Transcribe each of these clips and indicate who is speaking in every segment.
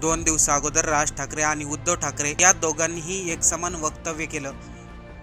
Speaker 1: दोन दिवसा अगोदर राज ठाकरे आणि उद्धव ठाकरे या दोघांनीही एक समान वक्तव्य केलं.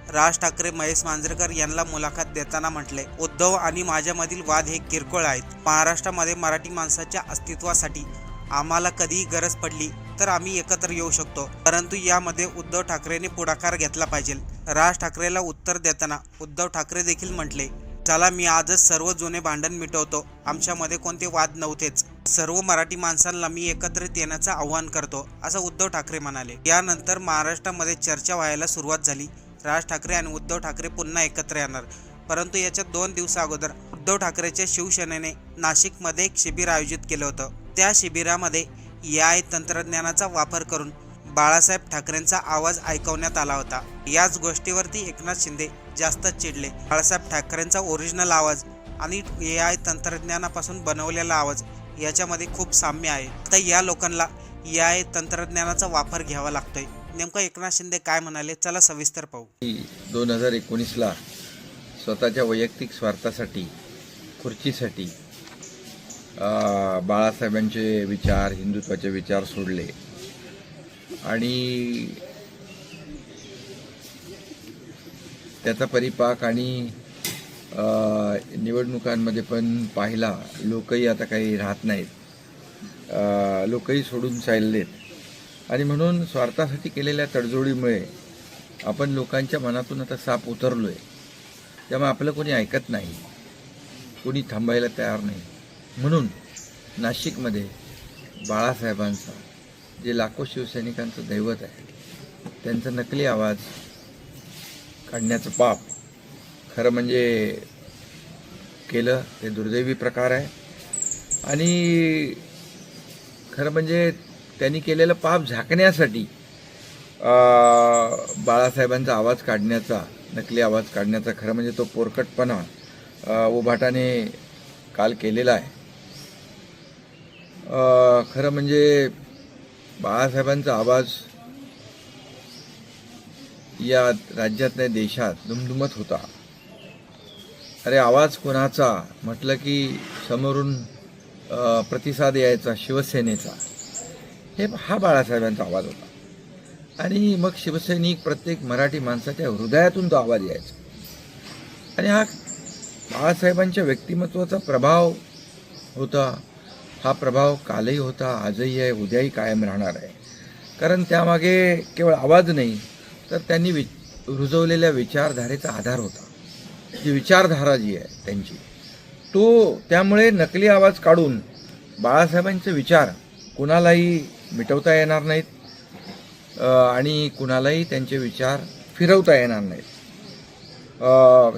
Speaker 1: राज ठाकरे महेश मांजरेकर यांना मुलाखत देताना म्हटले उद्धव आणि माझ्यामधील वाद हे किरकोळ आहेत. महाराष्ट्रामध्ये मराठी माणसाच्या अस्तित्वासाठी आम्हाला कधीही गरज पडली तर आम्ही एकत्र येऊ शकतो. परंतु यामध्ये उद्धव ठाकरेने पुढाकार घेतला पाहिजे. राज ठाकरेला उत्तर देताना उद्धव ठाकरे देखील म्हटले चला मी आजच सर्व जुने भांडण मिटवतो. आमच्यामध्ये कोणते वाद नव्हतेच. सर्व मराठी माणसांना मी एकत्रित येण्याचं आवाहन करतो असं उद्धव ठाकरे म्हणाले. यानंतर महाराष्ट्रामध्ये चर्चा व्हायला सुरुवात झाली. राज ठाकरे आणि उद्धव ठाकरे पुन्हा एकत्र येणार. परंतु याच्या दोन दिवसा अगोदर उद्धव ठाकरेच्या शिवसेनेने नाशिकमध्ये एक शिबिर आयोजित केलं होतं. त्या शिबिरामध्ये या तंत्रज्ञानाचा वापर करून बाळासाहेब ठाकरेंचा आवाज ऐकवण्यात आला होता. याच गोष्टीवरती एकनाथ शिंदे जास्तच चिडले. बाळासाहेब ठाकरेंचा ओरिजिनल आवाज आणि ए आय तंत्रज्ञानापासून बनवलेला आवाज याच्यामध्ये खूप साम्य आहे. तर या लोकांना ए आय तंत्रज्ञानाचा वापर घ्यावा लागतोय. नेमकं एकनाथ शिंदे काय म्हणाले? चला सविस्तर पाहू.
Speaker 2: दोन हजार एकोणीसला स्वतःच्या वैयक्तिक स्वार्थासाठी खुर्चीसाठी बाळासाहेबांचे विचार हिंदुत्वाचे विचार सोडले. आणि त्याचा परिपाक आणि निवडणुकांमध्ये पण पाहिला लोकही आता काही राहत नाहीत. लोकही सोडून चाललेत. आणि म्हणून स्वार्थासाठी केलेल्या तडजोडीमुळे आपण लोकांच्या मनातून आता साप उतरलो आहे त्यामुळे आपलं कोणी ऐकत नाही. कोणी थांबायला तयार नाही. म्हणून नाशिकमध्ये बाळासाहेबांचा जे लाखो शिवसैनिकांचं दैवत आहे त्यांचा नकली आवाज काढण्याचं पाप खरं म्हणजे केलं ते दुर्दैवी प्रकार आहे. आणि खरं म्हणजे त्यांनी केलेलं पाप झाकण्यासाठी बाळासाहेबांचा आवाज काढण्याचा नकली आवाज काढण्याचा खरं म्हणजे तो पोरकटपणा उभाटाने काल केलेला आहे. खरं म्हणजे बाळासाहेबांचा आवाज या राज्यात नाही देशात दुमदुमत होता. अरे आवाज कोणाचा? म्हटलं की समोरून प्रतिसाद यायचा शिवसेनेचा. हे हा बाळासाहेबांचा आवाज होता. आणि मग शिवसैनिक प्रत्येक मराठी माणसाच्या हृदयातून तो आवाज यायचा. आणि हा बाळासाहेबांच्या व्यक्तिमत्वाचा प्रभाव होता. हा प्रभाव कालही होता आजही आहे उद्याही कायम राहणार आहे. कारण त्यामागे केवळ आवाज नाही तर त्यांनी वि रुजवलेल्या विचारधारेचा आधार होता. जी विचारधारा जी आहे त्यांची तो त्यामुळे नकली आवाज काढून बाळासाहेबांचे विचार कुणालाही मिटवता येणार नाहीत आणि कुणालाही त्यांचे विचार फिरवता येणार नाहीत.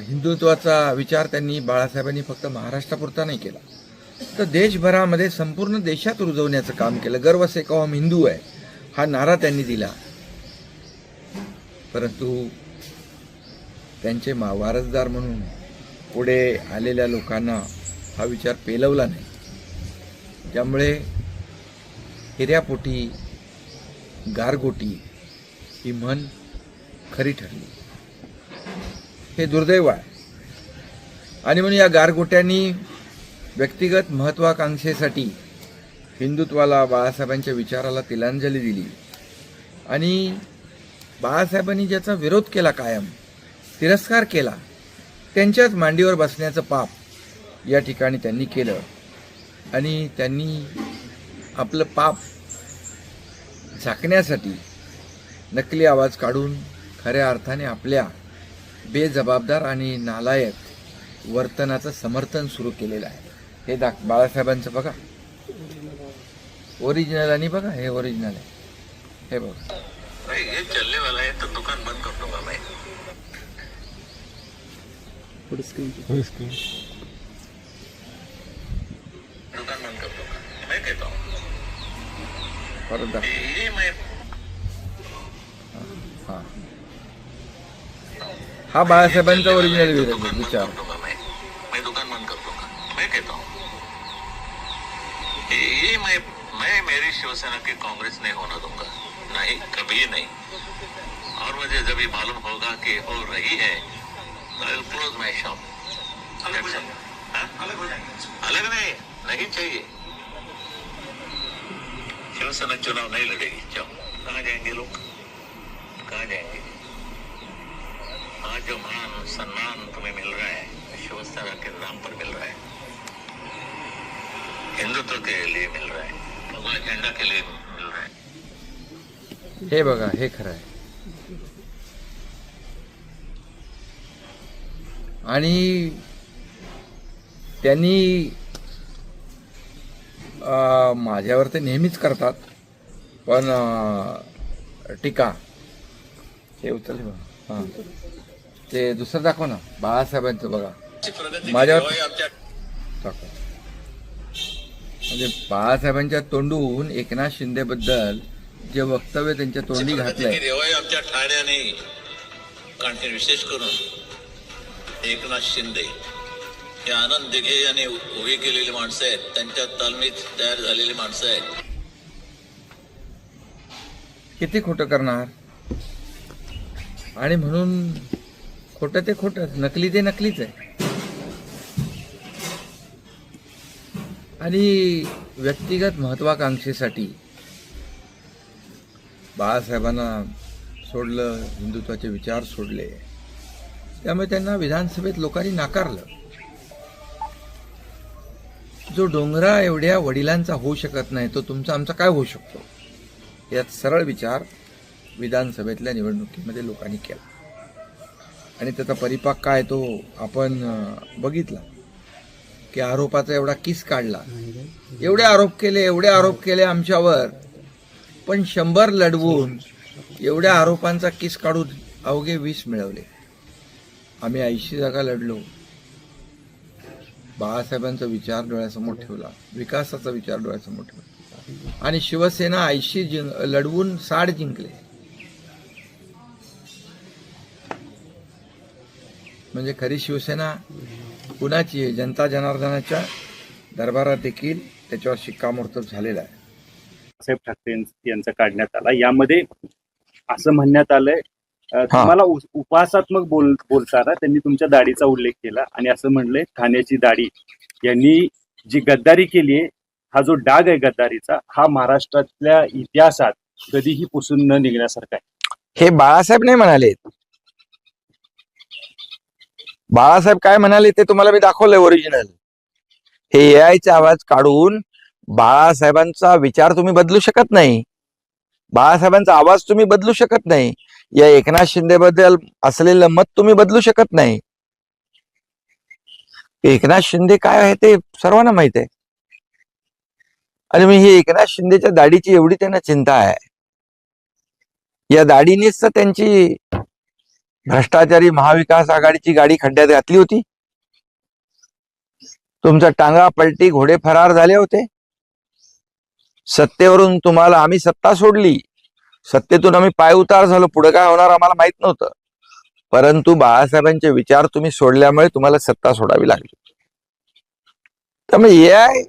Speaker 2: हिंदुत्वाचा विचार त्यांनी बाळासाहेबांनी फक्त महाराष्ट्रापुरता नाही केला. तर देशभरामध्ये संपूर्ण देशात रुजवण्याचं काम केलं. गर्व से कहो हिंदू आहे हा नारा त्यांनी दिला. परंतु त्यांचे मा वारसदार म्हणून पुढे आलेल्या लोकांना हा विचार पेलवला नाही. त्यामुळे हिऱ्यापोटी गारगोटी ही म्हण खरी ठरली. हे दुर्दैव आहे. आणि म्हणून या गारगोट्यांनी व्यक्तिगत महत्त्वाकांक्षेसाठी हिंदुत्वाला बाळासाहेबांच्या विचाराला तिलांजली दिली. आणि बाळासाहेबांनी ज्याचा विरोध केला कायम तिरस्कार केला. त्यांच्याच मांडीवर बसण्याचं पाप या ठिकाणी त्यांनी केलं. आणि त्यांनी आपलं पाप झाकण्यासाठी नकली आवाज काढून खऱ्या अर्थाने आपल्या बेजबाबदार आणि नालायक वर्तनाचं समर्थन सुरू केलेलं आहे. हे दाख बाळासाहेबांचं बघा. ओरिजिनल आणि बघा हे ओरिजिनल आहे. हे बघा.
Speaker 3: भाई ये चलने वाला है तो दुकान दुकान बंद कर दूँगा मैं कहता हूँ ये मैं
Speaker 2: हाँ हा बाळासाहेबांचा ओरिजिनल विचार
Speaker 3: मैं मैं दुकान बंद कर दूँगा मैं कहता हूँ ये ये मैं मैं मेरी शिवसेना की कांग्रेस नहीं होना दूँगा नहीं कभी नहीं और मुझे जब ये मालूम होगा कि हो रही है आई क्लोज माई शॉप अलग हो? जाएँगे। अलग नहीं नहीं चाहिए। शिवसेना चुनाव नहीं लड़ेगी। जाओ कहाँ जाएँगे लोग? कहाँ जाएँगे? आज जो मान सम्मान तुम्हें मिल रहा है शिवसेना के नाम पर मिल रहा है। हिंदुत्व के लिए मिल रहा है। भगवान झंडा के लिए मिल रहा है।
Speaker 2: हे बघा हे खरं आहे। आणि त्यांनी माझ्यावर ते नेहमीच करतात. पण टीका. हे उचल हां. ते दुसरं दाखव ना. बाळासाहेबांचं बघा. माझ्यावर दाखव. म्हणजे बाळासाहेबांच्या तोंडून एकनाथ शिंदेबद्दल जे वक्तव्य त्यांच्या तोंडी घातलंय.
Speaker 3: आमच्या ठाण्याने. विशेष करून एकनाथ शिंदे हे आनंद दिघे यांनी उभी केलेली माणसं आहेत. त्यांच्या तालमीत तयार झालेली माणसं आहेत.
Speaker 2: किती खोटं करणार? आणि म्हणून खोटं ते खोटं नकली ते नकलीच आहे. आणि व्यक्तिगत महत्वाकांक्षेसाठी बाळासाहेबांना सोडलं हिंदुत्वाचे विचार सोडले. त्यामुळे त्यांना विधानसभेत लोकांनी नाकारलं. जो डोंगरा एवढ्या वडिलांचा होऊ शकत नाही तो तुमचा आमचा काय होऊ शकतो? यात सरळ विचार विधानसभेतल्या निवडणुकीमध्ये लोकांनी केला. आणि त्याचा परिपाक काय तो आपण बघितला. की आरोपाचा एवढा किस काढला. एवढे आरोप केले एवढे आरोप केले आमच्यावर. पण शंभर लढवून एवढ्या आरोपांचा किस काढून अवघे वीस मिळवले. आम्ही ऐंशी जागा लढलो. बाळासाहेबांचा विचार डोळ्यासमोर ठेवला. विकासाचा विचार डोळ्यासमोर ठेवला. आणि शिवसेना ऐंशी जिंक लढवून साठ जिंकले. म्हणजे खरी शिवसेना कुणाची आहे? जनता जनार्दनाच्या दरबारात देखील त्याच्यावर शिक्कामोर्तब झालेला आहे.
Speaker 4: साहेब ठाकरे यांचा काढण्यात आला. यामध्ये असं म्हणण्यात आलंय तुम्हाला उपासात्मक बोल बोलताना त्यांनी तुमच्या दाढीचा उल्लेख केला आणि असं म्हणलंय ठाण्याची दाढी यांनी जी गद्दारी केली आहे हा जो डाग आहे गद्दारीचा हा महाराष्ट्रातल्या इतिहासात कधीही पुसून न निघण्यासारखा आहे.
Speaker 5: हे बाळासाहेब नाही म्हणाले. बाळासाहेब काय म्हणाले ते तुम्हाला मी दाखवलंय ओरिजिनल हे ए चा आवाज काढून बाळासाहेबांचा विचार तुम्ही बदलू शकत नाही. बाळासाहेबांचा आवाज तुम्ही बदलू शकत नाही. या एकनाथ शिंदे बद्दल असलेलं मत तुम्ही बदलू शकत नाही. एकनाथ शिंदे काय आहे ते सर्वांना माहीत आहे. आणि मी ही एकनाथ शिंदेच्या दाढीची एवढी त्यांना चिंता आहे. या दाढीनेच तर त्यांची भ्रष्टाचारी महाविकास आघाडीची गाडी खड्ड्यात घातली होती. तुमचा टांगा पलटी घोडे फरार झाले होते. सत्तेवरून तुम्हाला आम्ही सत्ता सोडली. सत्तेतून आम्ही पाय उतार झालो. पुढे काय होणार आम्हाला माहीत नव्हतं. परंतु बाळासाहेबांचे विचार तुम्ही सोडल्यामुळे तुम्हाला सत्ता सोडावी लागली. त्यामुळे हे आय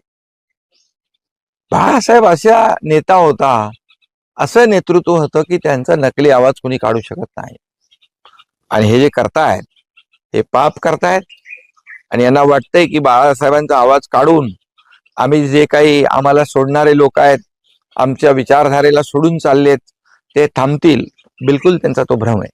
Speaker 5: बाळासाहेब असा नेता होता असं नेतृत्व होतं की त्यांचा नकली आवाज कुणी काढू शकत नाही. आणि हे जे करतायत हे पाप करतायत. आणि यांना वाटतंय की बाळासाहेबांचा आवाज काढून आम्ही जे काही आम्हाला सोडणारे लोक आहेत आमच्या विचारधारेला सोडून चाललेत ते थांबतील. बिलकुल त्यांचा तो भ्रम आहे.